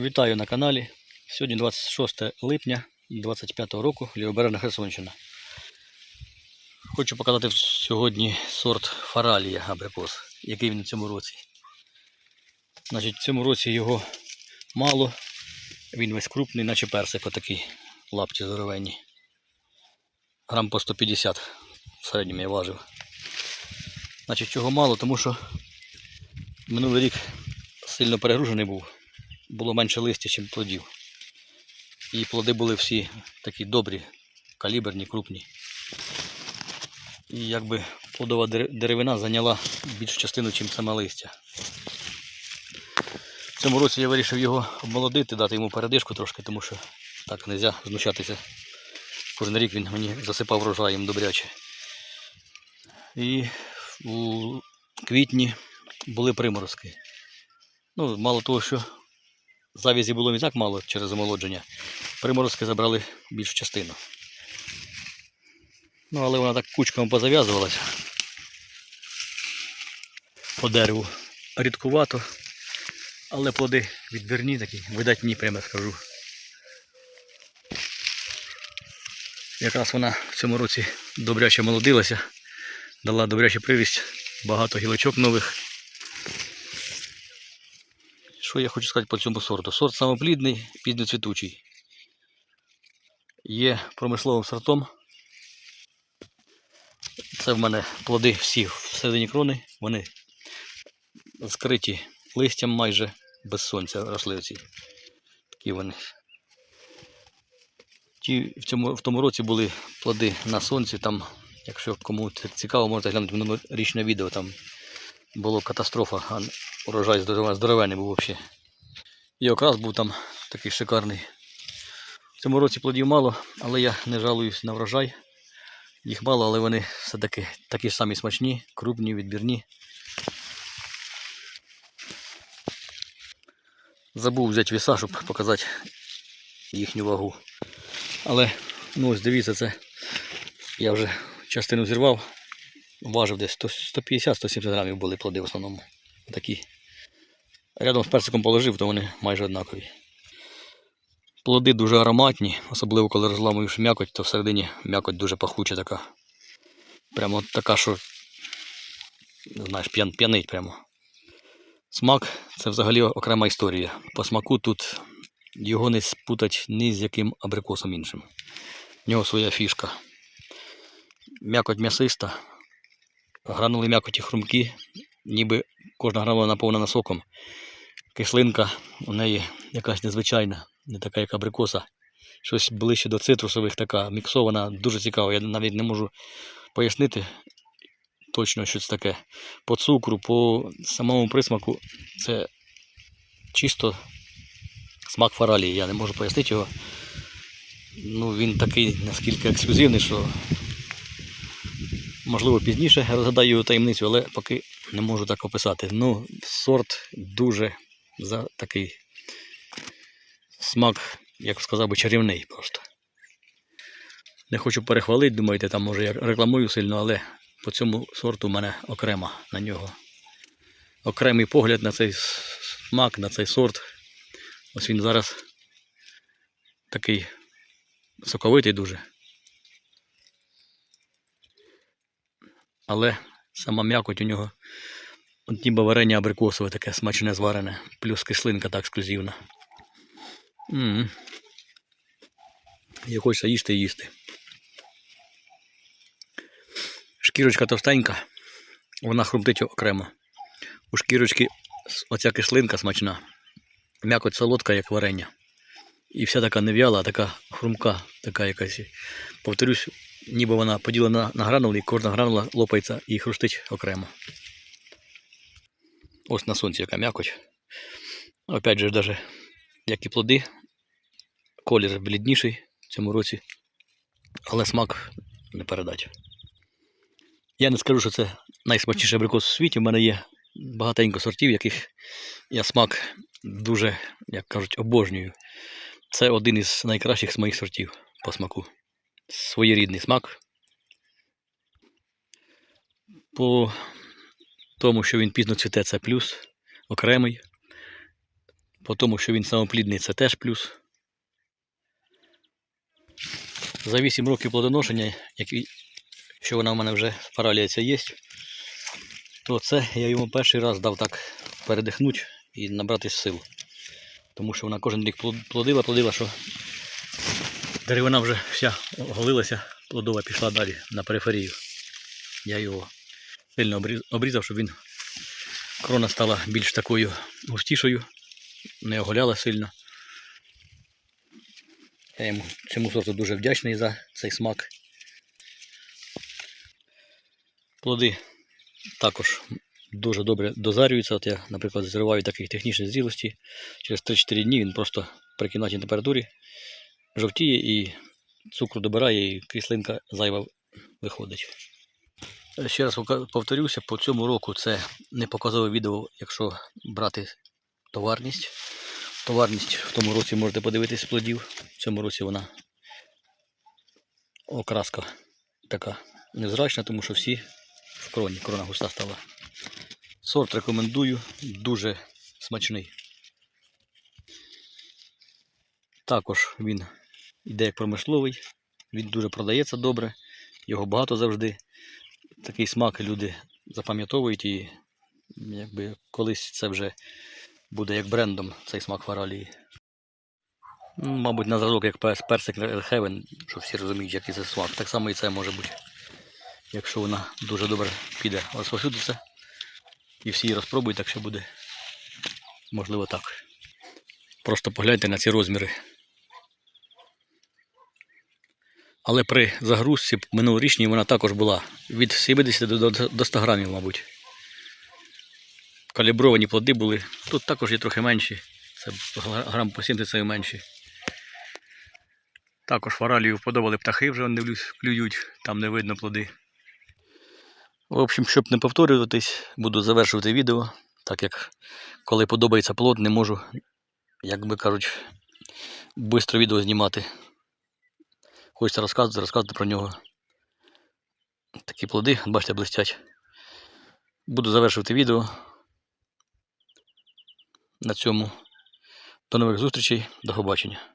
Вітаю на каналі. Сьогодні 26 липня 25 року, Лівобережна Херсонщина. Хочу показати сьогодні сорт Фаралія абрикос, який він в цьому році. Значить, в цьому році його мало. Він весь крупний, наче персик отакий, лапті здоровенні. Грам по 150 в середньому я важив. Значить, чого мало, тому що минулий рік сильно перегружений був було менше листя, ніж плодів. І плоди були всі такі добрі, каліберні, крупні. І якби плодова деревина зайняла більшу частину, ніж саме листя. В цьому році я вирішив його обмолодити, дати йому передишку трошки, тому що так не можна знущатися. Кожен рік він мені засипав врожаєм добряче. І у квітні були приморозки. Ну, мало того, що Завязі було і так мало через омолодження. Приморозки забрали більшу частину. Ну, але вона так кучками позав'язувалася. По дереву рідкувато, але плоди відбірні такі, видатні, прямо скажу. Якраз вона в цьому році добряче молодилася, дала добрячу привість, багато гілочок нових. Що я хочу сказати по цьому сорту? Сорт самоплідний, пізньоцвітучий. Є промисловим сортом. Це в мене плоди всі всередині крони. Вони скриті листям майже без сонця росливці. Такі вони. Ті в, цьому, в тому році були плоди на сонці. Там, якщо кому цікаво, можете глянути минулорічне відео. Там була катастрофа, урожай здорове- здоровенний був взагалі. І окрас був там такий шикарний. В цьому році плодів мало, але я не жалуюсь на врожай. Їх мало, але вони все-таки такі ж самі смачні, крупні, відбірні. Забув взяти віса, щоб показати їхню вагу. Але ну ось дивіться, це я вже частину зірвав, важив десь 150-170 грамів були плоди в основному. Такі. Рядом з персиком положив, то вони майже однакові. Плоди дуже ароматні, особливо коли розламуєш м'якоть, то всередині м'якоть дуже пахуча така. Прямо така, що знаєш, п'ян, п'янить прямо. Смак це взагалі окрема історія. По смаку тут його не спутать ні з яким абрикосом іншим. В нього своя фішка. М'якоть м'ясиста, гранули м'якоті хрумкі, ніби кожна гранула наповнена соком. Кислинка у неї якась незвичайна, не така, як абрикоса. Щось ближче до цитрусових, така міксована, дуже цікаво. Я навіть не можу пояснити точно, що це таке. По цукру, по самому присмаку це чисто смак фаралії. Я не можу пояснити його. Ну, він такий наскільки ексклюзивний, що можливо пізніше розгадаю його таємницю, але поки не можу так описати. Ну, сорт дуже за такий смак, як сказав би, чарівний просто. Не хочу перехвалити, думаєте, там може я рекламую сильно, але по цьому сорту в мене окрема на нього. Окремий погляд на цей смак, на цей сорт. Ось він зараз такий соковитий дуже. Але сама м'якоть у нього от ніби варення абрикосове таке смачне зварене, плюс кислинка так ексклюзивна. м І хочеться їсти і їсти. Шкірочка товстенька, вона хрумтить окремо. У шкірочки оця кислинка смачна, м'якоть солодка, як варення. І вся така нев'яла, така хрумка, така якась. Повторюсь, ніби вона поділена на гранули, і кожна гранула лопається і хрустить окремо. Ось на сонці яка м'якоть. Опять же, даже, як і плоди, колір блідніший в цьому році, але смак не передать. Я не скажу, що це найсмачніший абрикос у світі. У мене є багатенько сортів, яких я смак дуже, як кажуть, обожнюю. Це один із найкращих з моїх сортів по смаку. Своєрідний смак. По тому, що він пізно цвіте, це плюс окремий. По тому, що він самоплідний, це теж плюс. За 8 років плодоношення, які, що вона в мене вже паралія є, то це я йому перший раз дав так передихнути і набратись сил. Тому що вона кожен рік плод- плодила, плодила, що деревина вже вся оголилася, плодова пішла далі на периферію. Я його сильно обрізав, щоб він крона стала більш такою густішою, не оголяла сильно. Я йому цьому сорту дуже вдячний за цей смак. Плоди також дуже добре дозарюються. От я, наприклад, зриваю таких технічних зрілості. Через 3-4 дні він просто при кімнатній температурі жовтіє і цукру добирає, і кріслинка зайва виходить. Ще раз повторюся, по цьому року це не показове відео, якщо брати товарність. Товарність в тому році можете подивитись плодів. В цьому році вона окраска така незрачна, тому що всі в кроні. Крона густа стала. Сорт рекомендую, дуже смачний. Також він йде як промисловий, він дуже продається добре, його багато завжди. Такий смак люди запам'ятовують і якби колись це вже буде як брендом цей смак фаралії. Ну, Мабуть, на зразок як персик Heaven, щоб всі розуміють, який це смак. Так само і це може бути. Якщо вона дуже добре піде розповсюдиться і всі її розпробують, так що буде можливо так. Просто погляньте на ці розміри. Але при загрузці минулорічній вона також була від 70 до, до, до 100 грамів, мабуть. Калібровані плоди були. Тут також є трохи менші. Це гра- грам по 70 і менші. Також фаралію вподобали птахи, вже вони клюють, там не видно плоди. В общем, щоб не повторюватись, буду завершувати відео, так як коли подобається плод, не можу, як би кажуть, швидко відео знімати. Хочеться розказувати, розказувати про нього. Такі плоди, бачите, блистять. Буду завершувати відео. На цьому. До нових зустрічей, до побачення.